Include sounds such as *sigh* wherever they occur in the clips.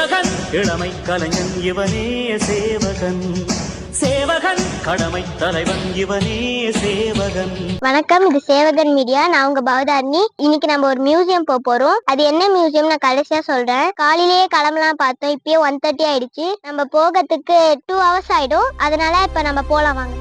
சேவகன். இளமை கலைஞன் இவனே சேவகன். சேவகன் கடமை தலைவன் இவனே சேவகன். வணக்கம் இது சேவகன் மீடியா. நான் உங்க பவதாரணி. இன்னைக்கு நம்ம ஒரு மியூசியம் போக போறோம். அது என்ன மியூசியம்? நான் கடைசியா சொல்றேன். காலையிலேயே கிளம்பலாம் பார்த்தோம். இப்பயே ஒன் தேர்ட்டி ஆயிடுச்சு. நம்ம போகிறதுக்கு டூ ஹவர்ஸ் ஆயிடும். அதனால இப்ப நம்ம போலாம் வாங்க.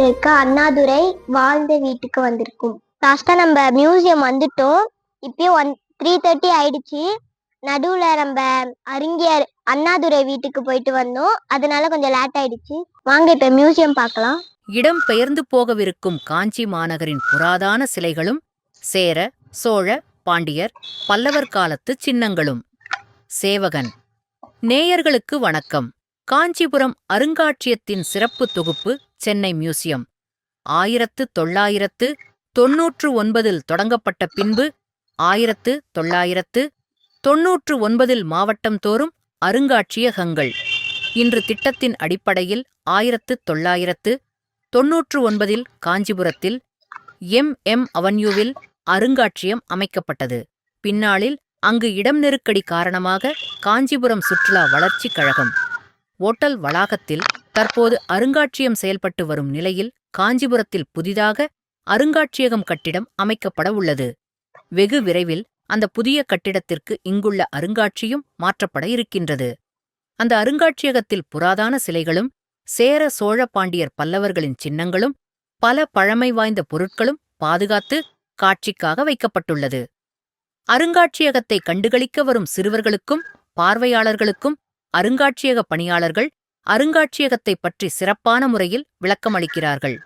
இருக்க அண்ணாதுரை வாழ்ந்த வீட்டுக்கு வந்திருக்கும். லாஸ்டா நம்ம மியூசியம் வந்துட்டோம். இப்பயும் ஒன் த்ரீ தேர்ட்டி ஆயிடுச்சு. நடுவுல நம்ம அறிஞர் அண்ணாதுரை வீட்டுக்கு போயிட்டு வந்தோம். அதனால கொஞ்சம் லேட் ஆயிடுச்சு. வாங்க இப்ப மியூசியம் பார்க்கலாம். இடம் பெயர்ந்து போகவிருக்கும் காஞ்சி மாநகரின் புராதான சிலைகளும் சேர சோழ பாண்டியர் பல்லவர் காலத்து சின்னங்களும். சேவகன். நேயர்களுக்கு வணக்கம். காஞ்சிபுரம் அருங்காட்சியத்தின் சிறப்பு தொகுப்பு சென்னை மியூசியம். ஆயிரத்து தொள்ளாயிரத்து தொன்னூற்று ஒன்பதில் தொடங்கப்பட்ட பின்பு ஆயிரத்து தொள்ளாயிரத்து தொன்னூற்று ஒன்பதில் மாவட்டம் தோறும் அருங்காட்சியகங்கள். இன்று திட்டத்தின் அடிப்படையில் ஆயிரத்து தொள்ளாயிரத்து தொன்னூற்று ஒன்பதில் காஞ்சிபுரத்தில் எம். எம். அவென்யூவில் அருங்காட்சியம் அமைக்கப்பட்டது. பின்னாளில் அங்கு இடம் நெருக்கடி காரணமாக காஞ்சிபுரம் சுற்றுலா வளர்ச்சிக் கழகம். ஓட்டல் வளாகத்தில் தற்போது அருங்காட்சியம் செயல்பட்டு வரும் நிலையில் காஞ்சிபுரத்தில் புதிதாக அருங்காட்சியகம் கட்டிடம் அமைக்கப்பட உள்ளது. வெகு விரைவில் அந்த புதிய கட்டிடத்திற்கு இங்குள்ள அருங்காட்சியும் மாற்றப்பட இருக்கின்றது. அந்த அருங்காட்சியகத்தில் புராதான சிலைகளும் சேர சோழ பாண்டியர் பல்லவர்களின் சின்னங்களும் பல பழமை வாய்ந்த பொருட்களும் பாதுகாத்து காட்சிக்காக வைக்கப்பட்டுள்ளது. அருங்காட்சியகத்தை கண்டுகளிக்க வரும் சிறுவர்களுக்கும் பார்வையாளர்களுக்கும் அருங்காட்சியக பணியாளர்கள் அருங்காட்சியகத்தைப் பற்றி சிறப்பான முறையில் விளக்கமளிக்கிறார்கள்.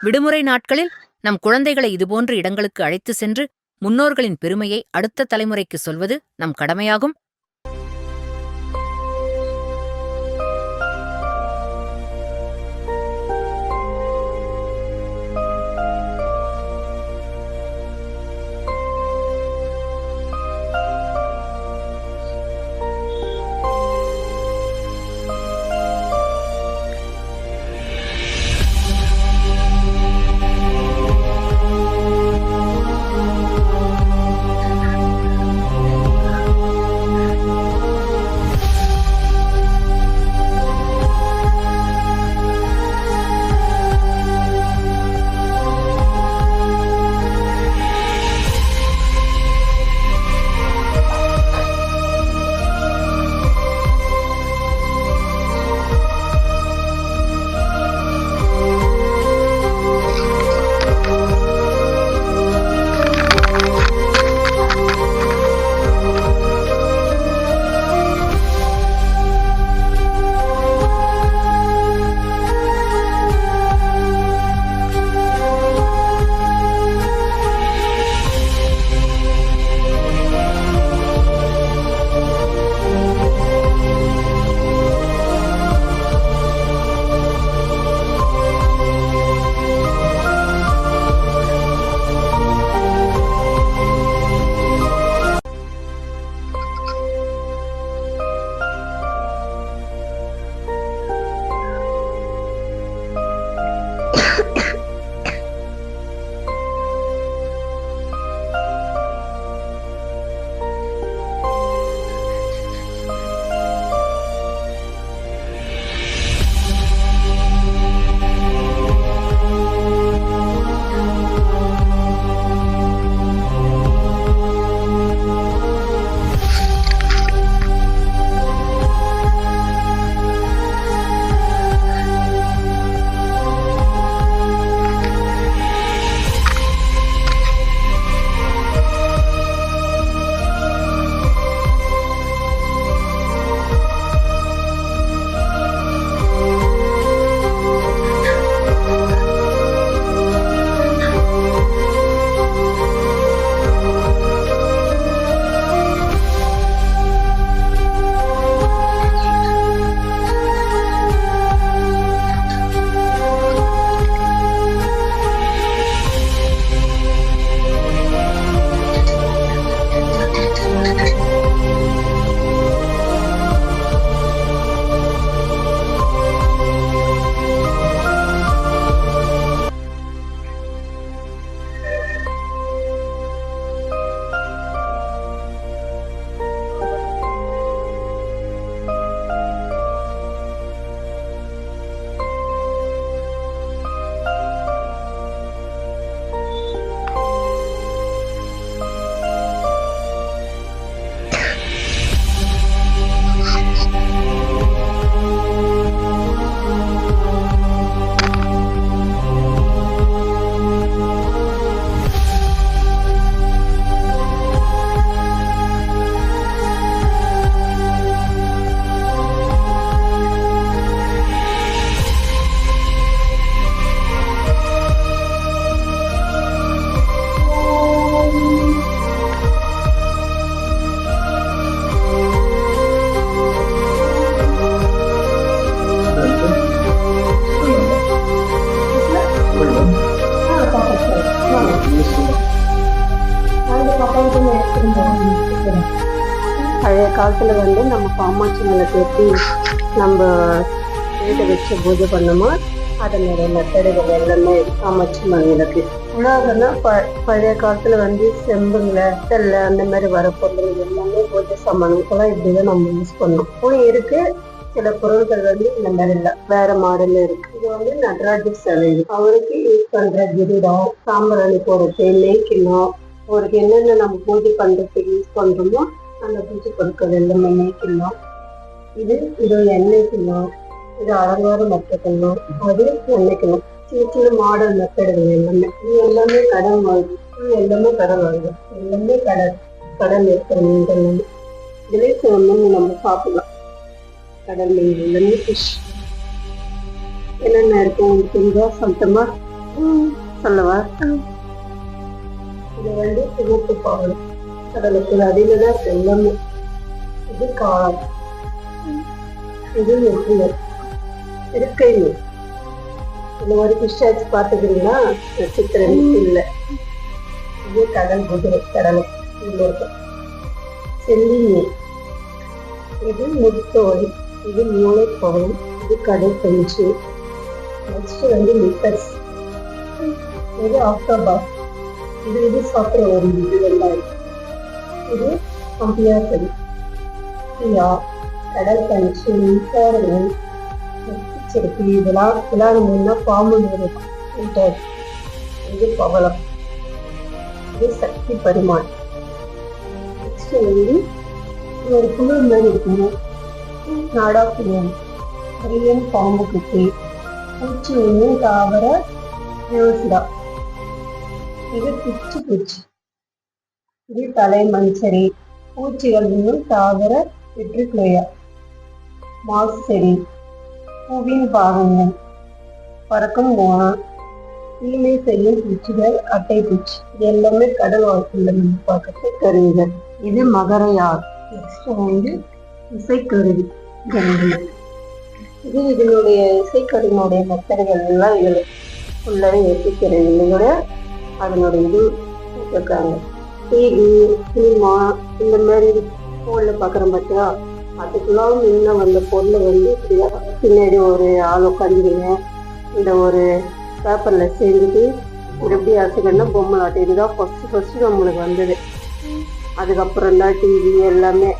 விடுமுறை நாட்களில் நம் குழந்தைகளை இதுபோன்ற இடங்களுக்கு அழைத்து சென்று முன்னோர்களின் பெருமையை அடுத்த தலைமுறைக்கு சொல்வது நம் கடமையாகும். பழைய காலத்துல வந்து நம்ம காமாட்சி விளக்கு எப்படி நம்ம வீட்டை வச்சு பூஜை பண்ணோமோ அதனுடைய மெத்தடுகள் எல்லாமே காமாட்சி மண் உலகம்னா ப பழைய காலத்துல வந்து செம்புங்களை தெல்ல அந்த மாதிரி வர பொருள் எல்லாமே பூஜை சாமானுக்கெல்லாம் இப்படிதான் நம்ம யூஸ் பண்ணோம். இப்பவும் இருக்கு சில பொருட்கள் வந்து இந்த மாதிரி இல்ல வேற மாடல்ல இருக்கு. இது வந்து நடராஜர் சிலை அவருக்கு யூஸ் பண்ற கிரீடம் சாம்பராணி போடுறது நெய் அவருக்கு என்னென்ன நம்ம பூஜை பண்றதுக்கு யூஸ் பண்றோமோ அந்த பூச்சி பொருட்கள் எல்லாமே நீக்கிடலாம் இது இது எண்ணெய் கிண்ணம் இது அலங்கார மத்த அது எண்ணெய் கிண்ணம். சின்ன சின்ன மாடல் மெத்தடுகள் எல்லாமே. இது எல்லாமே கடன் வாங்குது இது எல்லாமே கடன் வாங்குது எல்லாமே கடன் கடன் இருக்கிற மீன்கள் எல்லாமே இதுலேயே சில நம்ம சாப்பிடலாம். கடல் மீன் எல்லாமே ஃபிஷ் என்னென்ன இருக்கும் உங்களுக்கு தெரிஞ்சா சொல்லட்டுமா சொல்லவா? இது வந்து சிவப்பு பாவல். கடலுக்கு அடியில செல்லமும் இது காலம். இது நெற்றியல் இருக்கை மீன் இந்த மாதிரி ஃபிஷ் ஆச்சு பார்த்துக்கிறீங்களா நட்சத்திரம் இல்லை. இது கடல் குதிரை கடலை. இருக்கும் செல்லி மீன் இது முத்தோல். இது மூளைப்பவன் இது கடல் பெஞ்சு நெக்ஸ்ட் வந்து லிட்டர்ஸ் இது ஆக்டோபாஸ். இது இது சாப்பிட்ற ஒரு இது வெள்ளாய் இது கம்பியார் செடி கடல் பயிற்சி மின்சாரங்கள் செருப்பு இதெல்லாம் விளாடுனா பாம்பு இருக்கும் இது பவளம். இது சக்தி பரிமாண் நெக்ஸ்ட் வந்து ஒரு குழு மாதிரி இருக்கும் நாடாப்புலியன் அரியன் பாம்பு குட்டி பூச்சி ஒன்று தாவர யோசிடா. இது பிச்சு பூச்சி. இது தலை மஞ்சரி பூச்சிகள் இன்னும் தாவர வெற்றிக்குலையா மாசு செடி பூவின் பாகங்கள் பறக்கும் மோனம் தீமை செய்யும் பூச்சிகள் அட்டை பூச்சி இது எல்லாமே கடல் வாழ்க்கையில் நம்ம பார்க்கறது கருவிகள். இது மகரையார் நெக்ஸ்ட் வந்து இசைக்கருவி. கருவி இது இதனுடைய இசைக்கருவினுடைய மெத்தடுகள் எல்லாம் இதில் ஃபுல்லாகவே இசைக்கருவி இதனுடைய அதனுடைய இது இருக்காங்க டிவி சினிமா இந்த மாதிரி ஃபோனில் பார்க்குறோம் பார்த்தியா அதுக்கெல்லாம் முன்ன வந்த பொருளை வந்து பின்னாடி ஒரு ஆள் உட்காந்துருங்க இந்த ஒரு பேப்பரில் செஞ்சுட்டு எப்படி இப்படி அசைக்கணும்னா பொம்மை ஆட்டம் இதுதான் ஃபஸ்ட்டு ஃபஸ்ட்டு நம்மளுக்கு வந்தது. அதுக்கப்புறம் தான் டிவி எல்லாமே.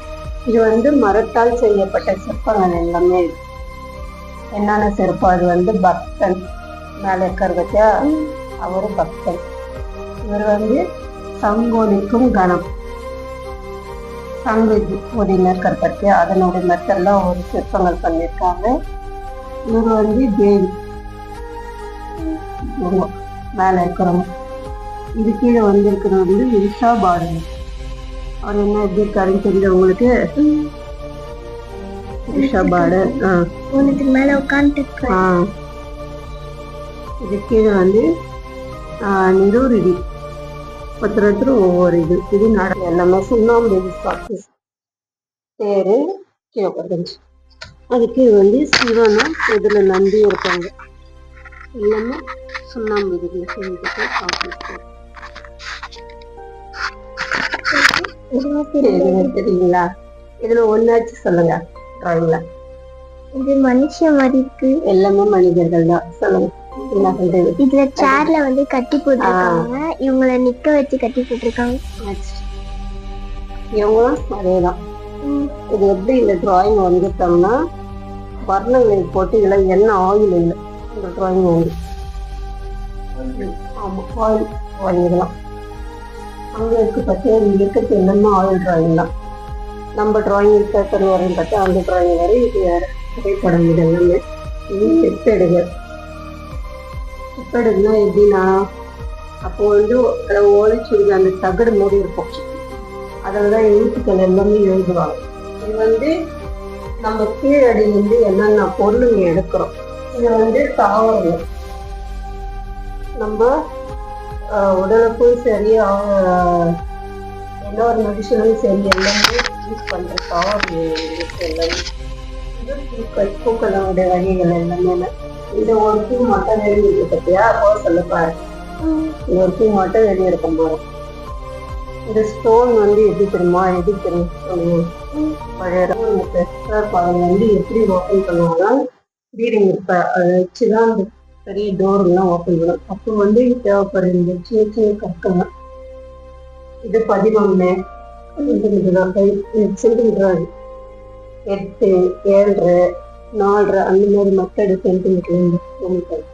இது வந்து மரத்தால் செய்யப்பட்ட சிற்பங்கள் எல்லாமே. என்னென்ன சிற்பம்? அது வந்து பக்தன் மேலே இருக்கிற பத்தியா? அவர் பக்தன். இவர் வந்து சங்கோலிக்கும் கணம் சங்கு ஒடியில் இருக்கிற பத்தியா அதனுடைய மெத்தெல்லாம் ஒரு சிற்பங்கள் பண்ணியிருக்காங்க. இவர் வந்து தேவி. மேலே இருக்கிறவங்க. இது கீழே வந்து இருக்கிறது வந்து விருஷா பாரதி அவர் என்ன எப்படி இருக்காருன்னு தெரியல உங்களுக்கு? விருஷா ஆ. உனக்கு மேல உட்காந்துட்டு ஆ. இது கீழே வந்து நிரூரிடி ஒருத்தர் ஒவ்வொரு இது. இது நட எல்லாமே சுண்ணாம்பு ப்ராக்டிஸ் பேரு கீழே பதினஞ்சு அதுக்கு வந்து சிவனும் இதுல நந்தி இருப்பாங்க எல்லாமே சுண்ணாம்பு இதுல செஞ்சுட்டு ப்ராக்டிஸ் தெரியுங்களா? இதுல ஒன்னாச்சு சொல்லுங்க டிராயிங்ல இது மனுஷன் மாதிரி இருக்கு. எல்லாமே மனிதர்கள் தான். சொல்லுங்க. என்ன பண்றது இதுல சேர்ல வந்து கட்டி போட்டிருக்காங்க. இவங்கள நிக்க வச்சு கட்டி போட்டிருக்காங்க. இவங்களும் அதேதான். இது எப்படி இந்த டிராயிங் வந்துட்டோம்னா வர்ணங்களை போட்டு இதுல என்ன ஆயில் இல்லை? இந்த டிராயிங் வந்து. ஆமா ஆயில் வாங்கிடலாம். பார்த்தியா இங்க இருக்கிறது எல்லாமே ஆயில் டிராயிங் தான் நம்ம டிராயிங் பேப்பர் வரையும் பார்த்தா அந்த டிராயிங் வரை இது வேற. புகைப்படம் இது எல்லாமே இது தகடுனா எப்படின்னா அப்போ வந்து ஓலைச்சுடி அந்த தகடு மூடி இருக்கும். அதில் தான் எழுத்துக்கள் எல்லாமே எழுதுவாங்க. இது வந்து நம்ம கீழடியிலேருந்து என்னென்ன பொருளுங்க எடுக்கிறோம் இது வந்து தாவரங்கள். நம்ம உடலுக்கும் சரி ஆஹ், எல்லா ஒரு மெடிசனும் சரி எல்லாமே யூஸ் பண்ணுற தாவரங்கள் எல்லாமே. இது பூக்கள் பூக்களோட வகைகள் எல்லாமே. இந்த ஒரு பூ மட்டும் வெளியே இருக்கு பத்தியா? போக சொல்ல பாரு. ஒரு பூ மட்டும் வெளியே இருக்கும் போது இந்த ஸ்டோன் வந்து எப்படி தெரியுமா? எப்படி தெரியும்? பழைய பாருங்க. வந்து எப்படி ஓப்பன் பண்ணுவாங்கன்னா ரீடிங் இருப்ப அதை வச்சுதான் அந்த பெரிய டோர்லாம் ஓப்பன் பண்ணும். அப்போ வந்து தேவைப்படுற இந்த சின்ன சின்ன கற்கள் இது பதினொன்று சென்டிமீட்டர் எட்டு ஏழு நாலரை அந்த மாதிரி மெத்தடு சென்டிமீட்டர்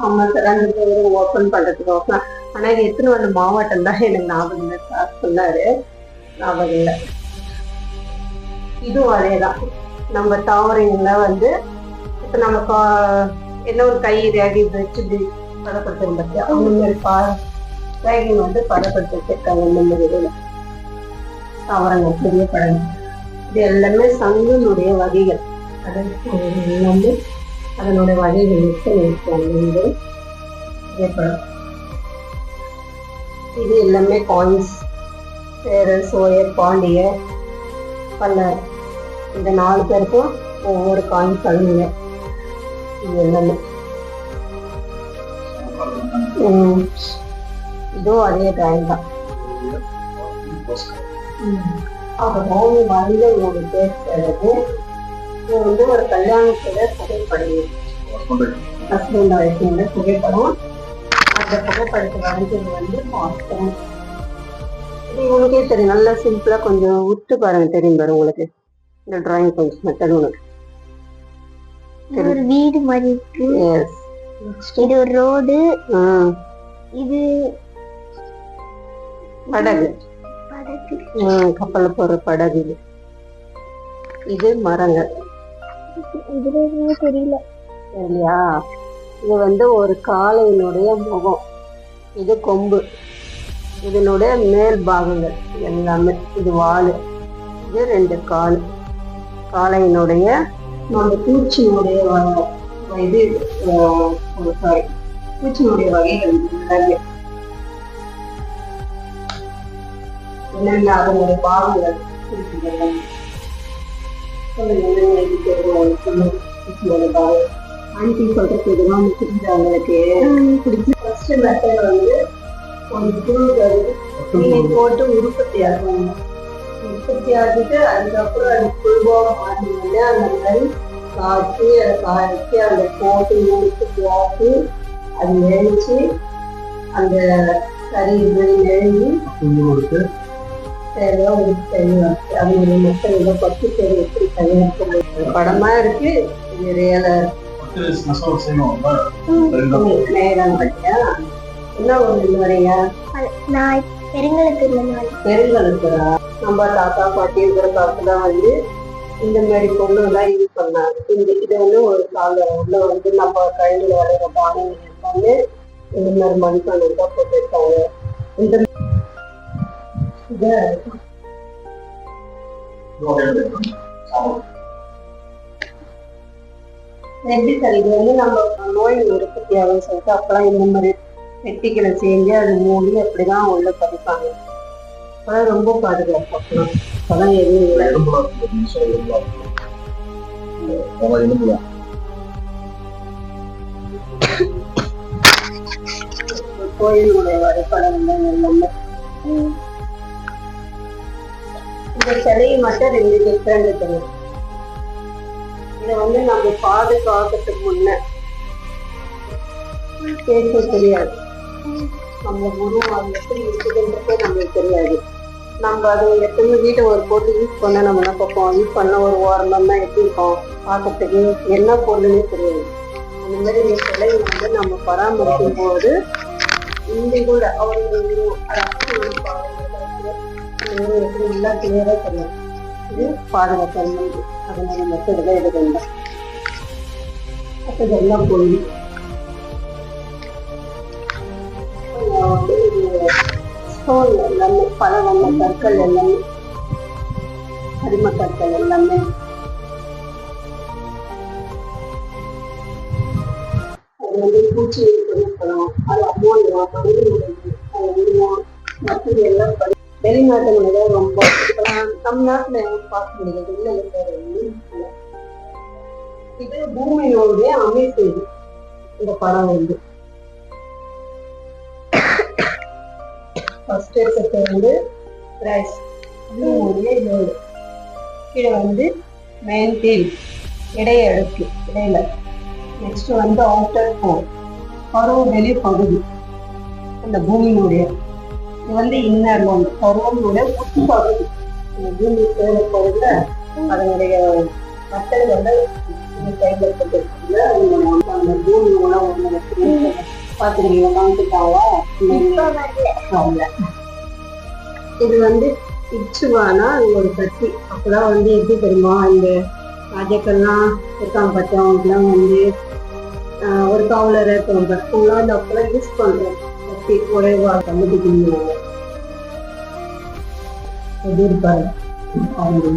ஆமா சார் அந்த ஓப்பன் பண்றதுக்கு ஓப்பன் ஆனா எத்தனை வந்து மாவட்டம் தான் எனக்கு ஞாபகம் இல்லை சார் சொன்னாரு. ஞாபகம் இல்லை. இதுவும் அதேதான். நம்ம தாவரங்கள வந்து இப்ப நம்ம கா- என்ன ஒரு கை ரேகை வச்சு பதப்படுத்துறோம் பார்த்தியா அந்த மாதிரி பா ரேகை வந்து பதப்படுத்தி வச்சிருக்காங்க இந்த மாதிரி இதுல தாவரங்கள் பெரிய பழங்கள் இது எல்லாமே சங்கனுடைய வகைகள். அது வந்து அதனுடைய வகைகள் எத்தனை இருக்காங்க வந்து இது எல்லாமே காயின்ஸ் சேர சோயர் பாண்டிய பல்லர். இந்த நாலு பேருக்கும் ஒவ்வொரு காயின்ஸ் அழுங்க இது எல்லாமே. இதுவும் அதே டைம் தான். அப்புறம் வந்து ஒரு பேசுறது வந்து ஒரு கல்யாணத்துல புகைப்படம். ஹஸ்பண்ட் ஒய்ஃபோட புகைப்படம். அந்த புகைப்படத்தை வரைஞ்சது வந்து இது உங்களுக்கே தெரியும். நல்லா சிம்பிளா கொஞ்சம் உத்து பாருங்க. தெரியும் பாரு உங்களுக்கு. இந்த டிராயிங் கொஞ்சம் மெத்தட் உனக்கு ஒரு வீடு மாதிரி இருக்கு. இது ஒரு ரோடு இது படகு. கப்பல்ல போற படகு இது இது மரங்கள் தெரியல. சரியா இது வந்து ஒரு காளையினுடைய முகம். இது கொம்பு. இதனுடைய மேல் பாகங்கள். எல்லாமே இது வால். இது ரெண்டு கால். காளையினுடைய நம்ம பூச்சியினுடைய இது பூச்சியினுடைய வகைகள். எல்லாமே. தெரியும் சொல்லுங்க பூச்சியினுடைய பாகம் ஆன்டி சொல்றது இதுதான் புரிஞ்சு அவங்களுக்கு பிடிச்ச ஃபர்ஸ்ட் மெத்தட் வந்து ஒரு போட்டு உற்பத்தி ஆகுவாங்க உற்பத்தி ஆகிட்டு அதுக்கப்புறம் அது புழுவா மாறினோடனே அந்த மாதிரி காய்ச்சி அதை காய்ச்சி அதை போட்டு உற்பத்தி ஆக்கி அது நெளிச்சு அந்த கறி இது நெழுங்கி தேவையா உடுப்பு தயாரிச்சு அதனுடைய மக்கள் ஏதோ பத்து பேர் எப்படி படமா இருக்கு இது என்ன ஒரு வரீங்க நான் பெருங்களுக்கு நம்ம தாத்தா பாட்டி இருக்கிற காலத்துல வந்து இந்த மாதிரி பொண்ணு எல்லாம் யூஸ் பண்ணாங்க. இந்த இது வந்து ஒரு கால உள்ள வந்து நம்ம கையில வளைகிற பானைகள் வந்து இந்த மாதிரி மண்பானை தான் போட்டுருக்காங்க இந்த எப்படி சார் இது வந்து நம்ம நோய் உற்பத்தி ஆகும் சொல்லிட்டு அப்பெல்லாம் இந்த மாதிரி பெட்டிகளை செஞ்சு அது மூடி அப்படிதான் உள்ள பதிப்பாங்க. அப்பெல்லாம் ரொம்ப பாதுகாப்பு அப்பெல்லாம். அப்பெல்லாம் எதுவும் இல்லை. *coughs* கோயிலுடைய வரைபடங்கள் எல்லாமே இந்த சிலையை மட்டும் ரெண்டு டிஃப்ரெண்ட் தெரியும் இதை வந்து நம்ம பாதுகாக்கிறதுக்கு முன்ன பேச தெரியாது. நம்ம குரு அது எப்படி இருக்குதுன்றதே நம்மளுக்கு தெரியாது. நம்ம அது எப்பவுமே வீட்டை ஒரு போட்டு யூஸ் பண்ண நம்ம என்ன பார்ப்போம்? யூஸ் பண்ண ஒரு ஓரமாக எப்படி இருக்கும்? பார்க்கறதுக்கு என்ன பொருள்னே தெரியாது. அந்த மாதிரி இந்த சிலையை வந்து நம்ம பராமரிக்கும் போது இந்த கூட அவருடைய நல்லா கிளியரா தெரியும் இது பாதுகாப்பு நம்ம மெத்தடில் இது வேண்டாம் அப்போ இதெல்லாம் போய் ஸ்டோன் எல்லாமே பல வண்ண கற்கள் எல்லாமே கரிம கற்கள் எல்லாமே அது வந்து பூச்சி கொடுக்கணும் அது அம்மா மனிதனுடைய அது உருவம் மற்றது எல்லாம் வெளிநாட்டு வெளிநாட்டுல ரொம்ப இப்பெல்லாம் நம் நாட்டுல பார்க்க முடியாது இல்லை இல்லை. இது பூமியினுடைய அமைப்பு இது. இந்த படம் வந்து. ஃபர்ஸ்ட் வந்து ரைஸ். அதனுடைய லோடு கீழே வந்து மெயின் டீல் இடைய அடுக்கு இடையில. நெக்ஸ்ட் வந்து அவுட்டர் ஃபோர் பருவ வெளி பகுதி. இந்த பூமியினுடைய இது வந்து இன்னர் லோன் பருவனுடைய உட்பகுதி பூமி தேவைப்படுகிற அதனுடைய மக்கள் வந்து கைப்பற்றப்பட்டிருக்குல்ல அந்த பூமி உணவு பார்த்துருக்கீங்க காமிச்சிட்டாவா ஆமா. இது வந்து இச்சுவானா ஒரு கத்தி? அப்பதான் வந்து எப்படி தெரியுமா இந்த ராஜாக்கள்லாம் இருக்காங்க பார்த்தவங்கலாம் வந்து ஆஹ், ஒரு காவல இருக்கவங்க பஸ்லாம் இந்த அப்பெல்லாம் யூஸ் பண்றோம் கத்தி குறைவா கண்டுபிடிக்கணும் எப்படி இருப்பாரு அவரு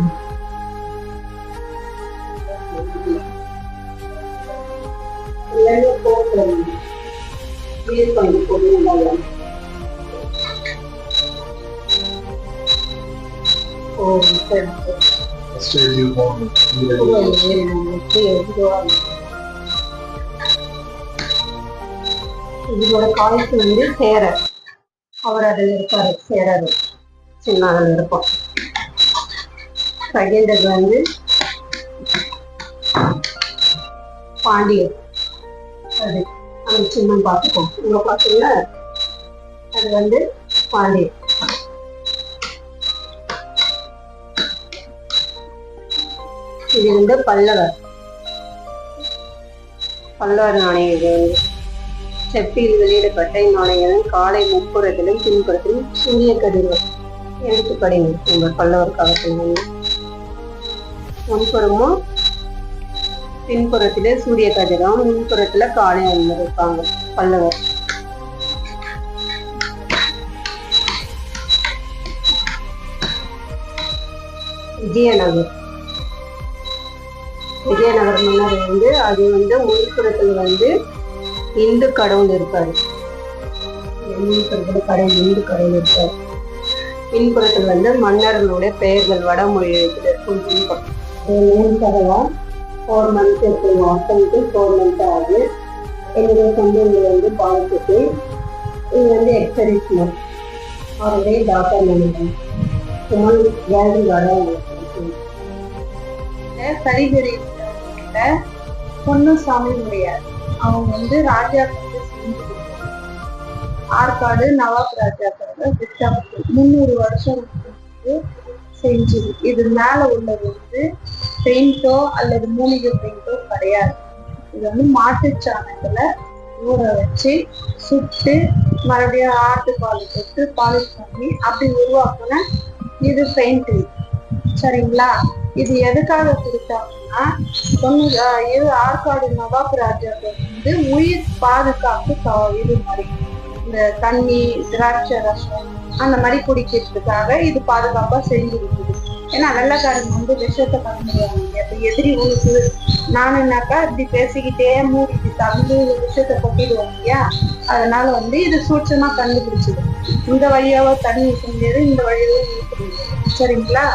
எல்லாமே போட்டு யூஸ் பண்ணி போட்டு ஓ சரி சரி இதோட காய்க்கு வந்து சேரர். அவர் அதில் இருப்பார் சேரர். சின்ன அதில் இருப்போம். செகண்ட் வந்து பாண்டியர். அது அந்த சின்னம் பார்த்துப்போம். இங்க பார்த்தீங்கன்னா அது வந்து பாண்டியர். இது வந்து பல்லவர். பல்லவர் நாணயம் இது வந்து. செப்பியில் வெளியிடப்பட்ட இந்நாணயம் காலை முப்புறத்திலும் பின்புறத்திலும் சூரிய கதிர்கள் எழுத்துப்படிங்க உங்கள் பல்லவர் காலத்தில் முன்புறமும் பின்புறத்திலே சூரிய கதிரும் முன்புறத்துல காளை இருப்பாங்க பல்லவர். விஜயநகர். விஜயநகர் மன்னர் வந்து அது வந்து முன்புறத்தில் வந்து இந்து கடவுள் இருக்காரு. கடவுள் இந்து கடவுள் இருக்காரு. பின்புறத்தில் வந்து மன்னர்களுடைய பெயர்கள் வடமொழி எழுத்துல இருக்கும் பின்புறம். தரலாம் ஃபோர் மந்த் இருக்கும் அத்தனைக்கு ஃபோர் மந்த் ஆகுது. என்னுடைய சொந்தங்கள் வந்து பாலத்துக்கு. இது வந்து எக்ஸரிஸ்மர் அவருடைய டாக்டர் நினைக்கிறேன் சுமன் வேல்டு வர பொண்ணு சாமி முடியாது அவங்க வந்து ராஜா செஞ்சு ஆற்காடு நவாப் ராஜாக்காக திட்டமிட்டு முந்நூறு வருஷம் செஞ்சது இது மேல உள்ளது வந்து பெயிண்டோ அல்லது மூலிகை பெயிண்டோ கிடையாது. இது வந்து மாட்டுச் சாணத்துல ஊற வச்சு சுட்டு மறுபடியும் ஆட்டு பால் போட்டு பாலிஷ் பண்ணி அப்படி உருவாக்குன இது பெயிண்ட் சரிங்களா? இது எதுக்காக கொடுத்தாங்கன்னா இது ஆற்காடு நவாப் ராஜாக்கு வந்து உயிர் பாதுகாப்பு இது மாதிரி இந்த தண்ணி திராட்சை ரசம் அந்த மாதிரி குடிக்கிறதுக்காக இது பாதுகாப்பா செஞ்சு இருக்குது ஏன்னா வெள்ளக்காரங்க வந்து விஷத்தை கலந்துருவாங்க இப்ப எதிரி உனக்கு நானுனாக்கா இப்படி பேசிக்கிட்டே மூடிட்டு தந்து விஷத்தை கொட்டிடுவாங்க இல்லையா? அதனால வந்து இது சூட்சமா கண்டுபிடிச்சது. இந்த வழியாவோ தண்ணி ஊற்ற முடியாது இந்த வழியாவோ ஊற்ற முடியாது சரிங்களா?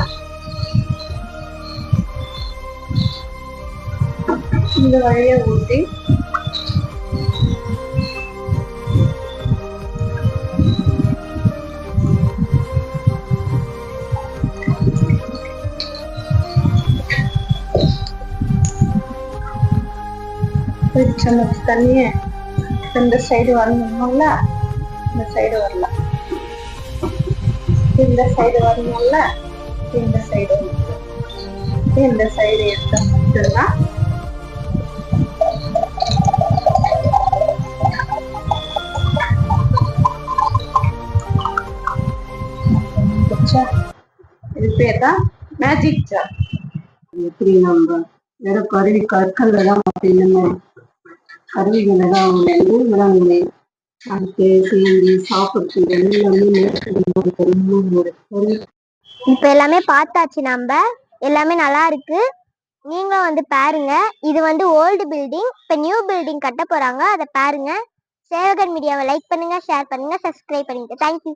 இந்த வழியை ஊற்றி நமக்கு தண்ணிய இந்த சைடு வரணும்ல? இந்த சைடு வரல. இந்த சைடு வரணும்ல? இந்த சைடு இந்த சைடு எடுத்தா மட்டும்தான் பேர் தான் மேஜிக் ஜார் எப்படி நம்ம வெறும் கருவி கற்கள்ல தான் அப்படின்னு கருவிகளை தான் அவங்க வந்து விலங்குகளை அதுக்கு தீண்டி சாப்பிடுறது எல்லாமே இப்ப எல்லாமே பார்த்தாச்சு நம்ம. எல்லாமே நல்லா இருக்கு. நீங்களும் வந்து பாருங்க. இது வந்து ஓல்டு பில்டிங் இப்ப நியூ பில்டிங் கட்ட போறாங்க. அதை பாருங்க. சேவகன் மீடியாவை லைக் பண்ணுங்க ஷேர் பண்ணுங்க சப்ஸ்கிரைப் பண்ணுங்க தேங்க்யூ